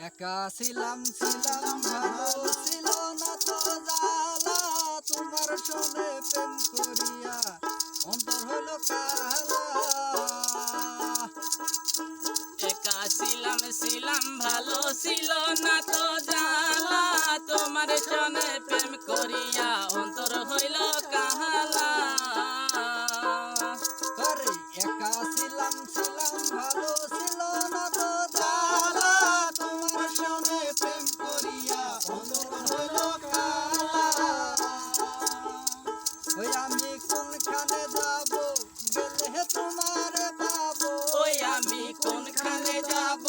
একা ছিলাম ছিলাম ভালো ছিল না তো জালা তোমার সনে প্রেম করিয়া অন্তর হলো কালা। একা ছিলাম ছিলাম ভালো ছিল না তো জালা তোমার সনে প্রেম করিয়া অন্তর হইল কাহালা একা যেখানে যাব